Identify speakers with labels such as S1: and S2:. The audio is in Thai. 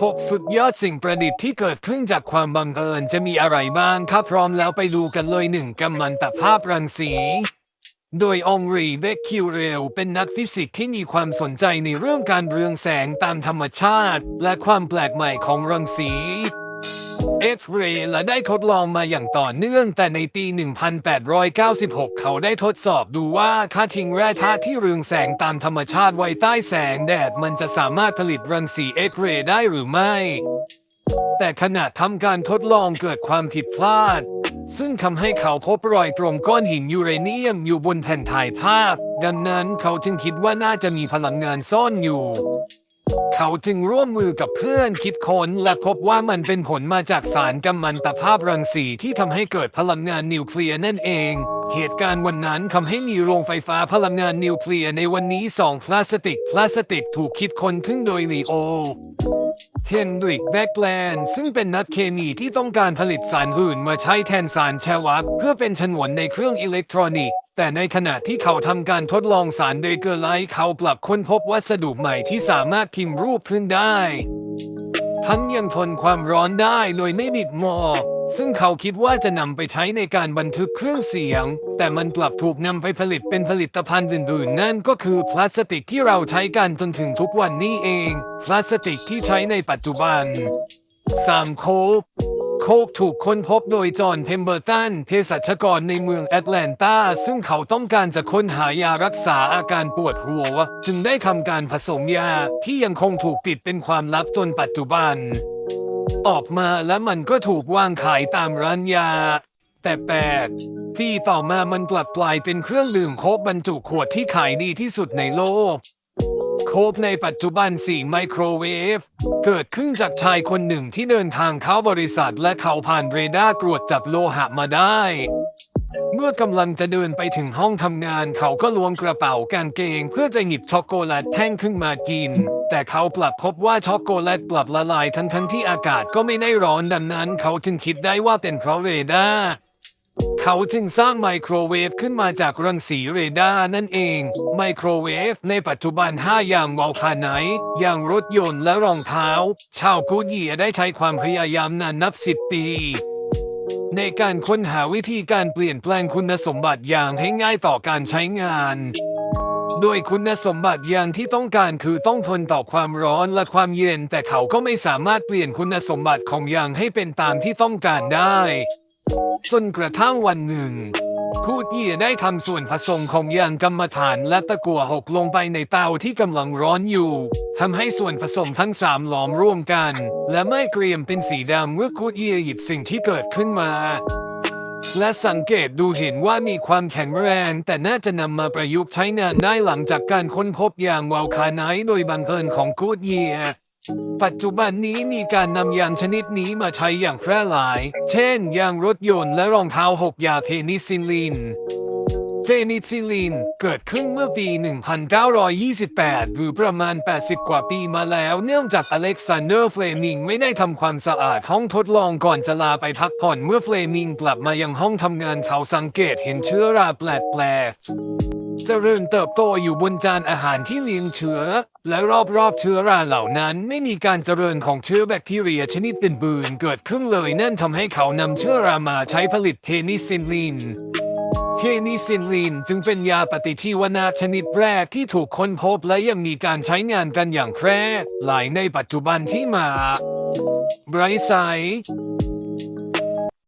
S1: ทบสุดยอดสิ่งประดิษฐ์ที่เกิดขึ้นจากความบังเอิญจะมีอะไรบ้างครับพร้อมแล้วไปดูกันเลยหนึ่งกัมมันตภาพรังสี โดยองรีเบคคิวเรลเป็นนักฟิสิกส์ที่มีความสนใจในเรื่องการเรืองแสงตามธรรมชาติ และความแปลกใหม่ของรังสี เอ็กเรย์และได้ทดลองมาอย่างต่อเนื่อง แต่ในปี 1896 เขาได้ทดสอบดูว่าค่าทิ้งแร่ธาตุที่เรืองแสงตามธรรมชาติไว้ใต้แสงแดดมันจะสามารถผลิตรังสีเอ็กเรย์ได้หรือไม่ แต่ขณะทำการทดลองเกิดความผิดพลาด ซึ่งทำให้เขาพบรอยตรงก้อนหินยูเรเนียมอยู่บนแผ่นถ่ายภาพ ดังนั้นเขาจึงคิดว่าน่าจะมีพลังงานซ่อนอยู่ เขาจึงร่วมมือกับเพื่อนคิดค้นและพบว่ามันเป็นผลมาจากสารกัมมันตภาพรังสีที่ทำให้เกิดพลังงานนิวเคลียร์นั่นเอง เหตุการณ์วันนั้นทำให้มีโรงไฟฟ้าพลังงานนิวเคลียร์ในวันนี้สองพลาสติก พลาสติกถูกคิดค้นขึ้นโดยลีโอ เฮนดริกแบ็กแลนด์ซึ่งเป็นนักเคมีที่ต้องการผลิตสารอื่นมาใช้แทนสารแชวักเพื่อเป็นฉนวนในเครื่องอิเล็กทรอนิกส์ แต่ในขณะที่เขาทำการทดลองสารเดเกอร์ไลท์เขากลับค้นพบวัสดุใหม่ที่สามารถพิมพ์รูปขึ้นได้ ทั้งยังทนความร้อนได้โดยไม่บิดมอ ซึ่งเขาคิดว่าจะนำไปใช้ในการบันทึกเครื่องเสียง แต่มันกลับถูกนำไปผลิตเป็นผลิตภัณฑ์อื่นๆ นั่นก็คือพลาสติกที่เราใช้กันจนถึงทุกวันนี้เอง พลาสติกที่ใช้ในปัจจุบัน 3. โคกโคกถูกค้นพบโดยจอห์นเพมเบอร์ตันเภสัชกรในเมืองแอตแลนตา ซึ่งเขาต้องการจะค้นหายารักษาอาการปวดหัว จึงได้ทำการผสมยาที่ยังคงถูกปิดเป็นความลับจนปัจจุบัน ออกมาแล้วมันก็ถูกวางขายตามร้านยา แต่แปลกปีต่อมามันกลับกลายเป็นเครื่องดื่มโคกบรรจุขวดที่ขายดีที่สุดในโลก โคบในปัจจุบันสี่ไมโครเวฟ เกิดขึ้นจากชายคนหนึ่งที่เดินทางเข้าบริษัทและเขาผ่านเรดาร์ตรวจจับโลหะมาได้ เมื่อกำลังจะเดินไปถึงห้องทำงานเขาก็ล้วงกระเป๋ากางเกง เพื่อจะหยิบช็อกโกแลตแท่งขึ้นมากิน แต่เขากลับพบว่าช็อกโกแลตกลับละลายทั้งทั้งที่อากาศก็ไม่ได้ร้อนดังนั้น เขาจึงคิดได้ว่าเป็นเพราะเรดาร์เขาจึงสร้างไมโครเวฟขึ้นมาจากรังสีเรดาร์นั่นเอง ไมโครเวฟในปัจจุบัน 5 อย่างวอลคาไนอย่างรถยนต์และรองเท้า ชาวกูเยียได้ใช้ความพยายามนานนับ10ปี ในการค้นหาวิธีการเปลี่ยนแปลงคุณสมบัติอย่างให้ง่ายต่อการใช้งาน โดยคุณสมบัติอย่างที่ต้องการคือต้องทนต่อความร้อนและความเย็น แต่เขาก็ไม่สามารถเปลี่ยนคุณสมบัติของยางให้เป็นตามที่ต้องการได้ จนกระทั่งวันหนึ่งคูดเยี่ยได้ทำส่วนผสมของยางกรรมฐานและตะกั่วหกลงไปในเตาที่กำลังร้อนอยู่ ทำให้ส่วนผสมทั้งสามหลอมร่วมกัน และไม่เกรียมเป็นสีดำเมื่อคูดเยียหยิบสิ่งที่เกิดขึ้นมา และสังเกตดูเห็นว่ามีความแข็งแรง แต่น่าจะนำมาประยุกต์ใช้งานได้หลังจากการค้นพบยางวาลคาไนโดยบังเอิญของกูดเยียปัจจุบันนี้มีการนำยางชนิดนี้มาใช้อย่างแพร่หลาย เช่น ยางรถยนต์และรองเท้าหกยาเพนิซิลิน เพนิซิลลิน เกิดขึ้นเมื่อปี 1928 หรือประมาณ 80 กว่าปีมาแล้ว เนื่องจากอเล็กซานเดอร์เฟลมิงไม่ได้ทำความสะอาดห้องทดลองก่อนจะลาไปพักผ่อนเมื่อเฟลมิงกลับมายังห้องทำงานเขาสังเกตเห็นเชื้อราแปลกๆเจริญเติบโตอยู่บนจานอาหารที่เลี้ยงเชื้อ และรอบๆเชื้อราเหล่านั้นไม่มีการเจริญของเชื้อแบคทีเรียชนิดอื่นๆเกิดขึ้นเลยนั่นทำให้เขานำเชื้อรามาใช้ผลิตเพนิซิลลิน เคนิซินลินจึงเป็นยาปฏิชีวนะชนิดแรกที่ถูกค้นพบและยังมีการใช้งานกันอย่างแพร่หลายในปัจจุบันที่มาไบรไซ